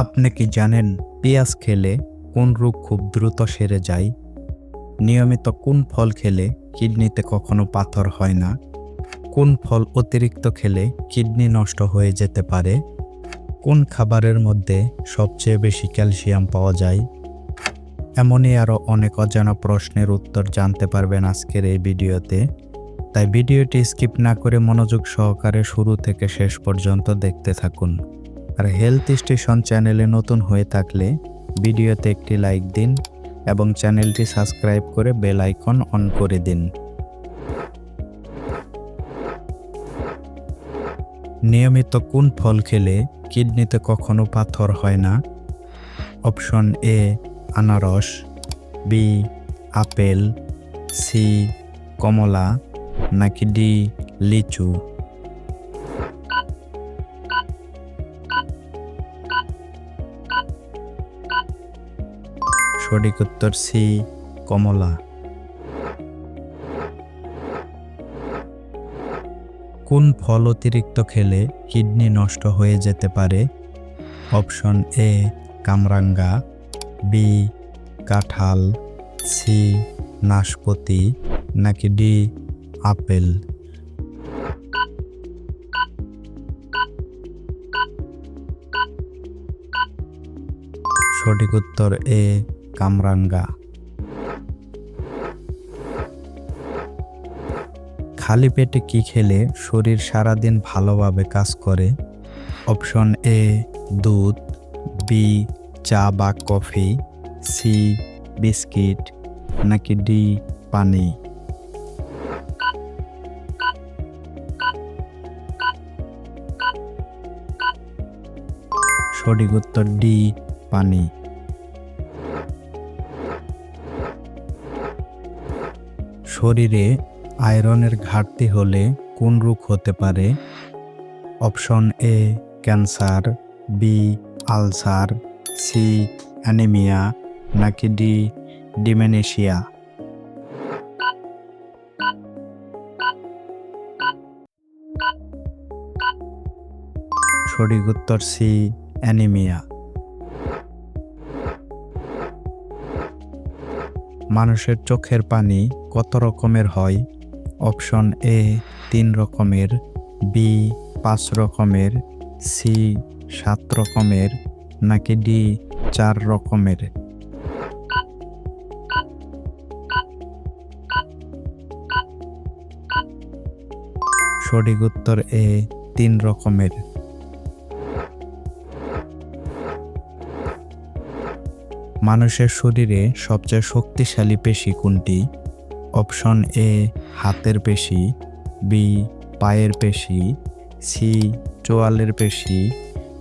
আপনি কি জানেন পেঁয়াজ খেলে কোন রোগ খুব দ্রুত সেরে যায়? নিয়মিত কোন ফল খেলে কিডনিতে কখনো পাথর হয় না? কোন ফল অতিরিক্ত খেলে কিডনি নষ্ট হয়ে যেতে পারে? কোন খাবারের মধ্যে সবচেয়ে বেশি ক্যালসিয়াম পাওয়া যায়? এমনই আরও অনেক অজানা প্রশ্নের উত্তর জানতে পারবেন আজকের এই ভিডিওতে। তাই ভিডিওটি স্কিপ না করে মনোযোগ সহকারে শুরু থেকে শেষ পর্যন্ত দেখতে থাকুন। আর হেলথ স্টেশন চ্যানেলে নতুন হয়ে থাকলে ভিডিওতে একটি লাইক দিন এবং চ্যানেলটি সাবস্ক্রাইব করে বেল আইকন অন করে দিন। নিয়মিত কোন ফল খেলে কিডনিতে কখনো পাথর হয় না? অপশন এ আনারস বি আপেল সি কমলা, নাকি ডি লিচু? সঠিক উত্তর সি, কমলা। কোন ফল অতিরিক্ত খেলে কিডনি নষ্ট হয়ে যেতে পারে? অপশন এ, কামরাঙ্গা, বি, কাঁঠাল, সি, নাশপাতি, নাকি ডি, আপেল। সঠিক উত্তর এ কামরাঙ্গা। খালি পেটে কি খেলে শরীর সারাদিন ভালোভাবে কাজ করে? অপশন এ, দুধ, বি, চা বা কফি, সি, বিস্কিট, নাকি ডি, পানি? সঠিক উত্তর ডি, পানি। শরীরে আয়রনের ঘাটতি হলে কোন রোগ হতে পারে? Option A, cancer, B, ulcer, C, anaemia, নাকি ডি, ডিমেনেশিয়া? সঠিক উত্তর সি, অ্যানিমিয়া। মানুষের চোখের পানি কত রকমের হয়? অপশন এ, তিন রকমের, বি, পাঁচ রকমের, সি, সাত রকমের, নাকি ডি, চার রকমের? সঠিক উত্তর এ, তিন রকমের। মানুষের শরীরে সবচেয়ে শক্তিশালী পেশি কোনটি? অপশন এ, হাতের পেশি, বি, পায়ের পেশি, সি, চোয়ালের পেশি,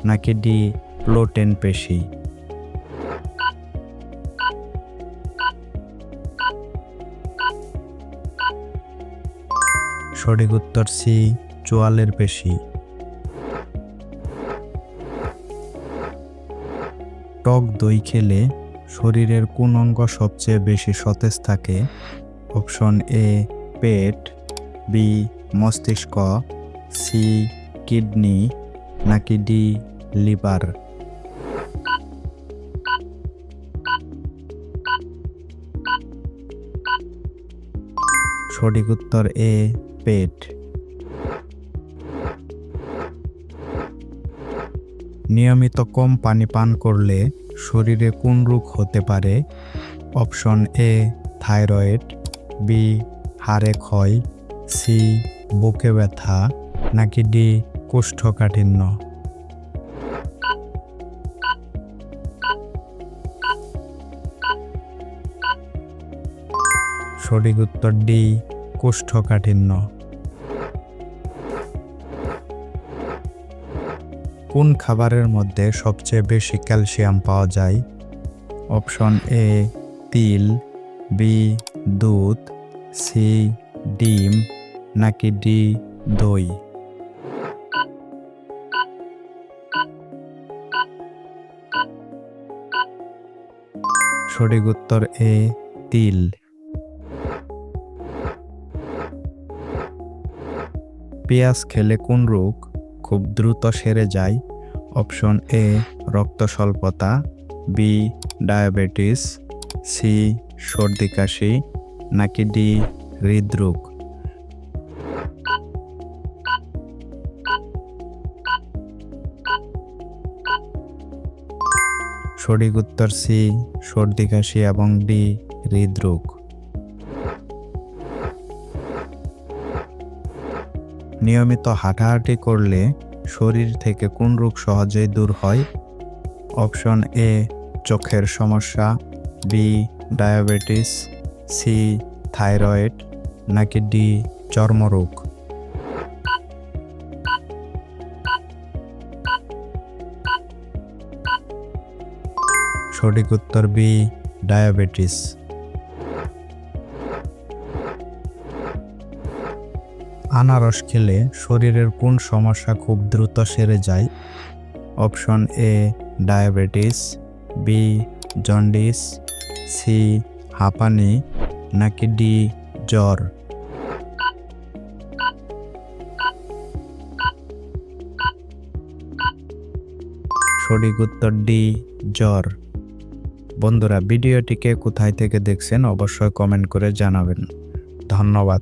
নাকি ডি প্লোটেন পেশি? সঠিক উত্তর সি, চোয়ালের পেশি। টক দই খেলে শরীরের কোন অঙ্গ সবচেয়ে বেশি সতেজ থাকে? অপশন এ, পেট, বি, মস্তিষ্ক, সি, কিডনি, নাকি ডি, লিভার? সঠিক উত্তর এ, পেট। নিয়মিত কম পানি পান করলে শরীরে কোন রোগ হতে পারে? অপশন এ, থাইরয়েড, বি, হাড়ে ক্ষয়, সি, বুকে ব্যথা, নাকি ডি, কোষ্ঠকাঠিন্য। সঠিক উত্তর ডি, কোষ্ঠকাঠিন্য। কোন খাবারের মধ্যে সবচেয়ে বেশি ক্যালসিয়াম পাওয়া যায়? অপশন এ, তিল, বি, দুধ, সি, ডিম, নাকি ডি, দই? সঠিক উত্তর এ, তিল। পেঁয়াজ খেলে কোন রোগ? খুব দ্রুত সেরে যায়। অপশন এ রক্ত স্বল্পতা বি, ডায়াবেটিস, সি, সর্দি কাশি, নাকি ডি, হৃদরোগ। সঠিক উত্তর সি, সর্দি কাশি এবং ডি, হৃদরোগ। নিয়মিত হাঁটাহাঁটি করলে শরীর থেকে কোন রোগ সহজেই দূর হয়। অপশন এ, চোখের সমস্যা, বি, ডায়াবেটিস, সি, থাইরয়েড, নাকি ডি, চর্মরোগ। সঠিক উত্তর বি, ডায়াবেটিস। আনারস খেলে শরীরের কোন সমস্যা খুব দ্রুত সেরে যায়? Option A, diabetes, B, jaundice, C, হাঁপানি, নাকি ডি, জ্বর? সঠিক উত্তর ডি, জ্বর। বন্ধুরা, ভিডিওটিকে কোথায় থেকে দেখছেন অবশ্যই কমেন্ট করে জানাবেন। ধন্যবাদ।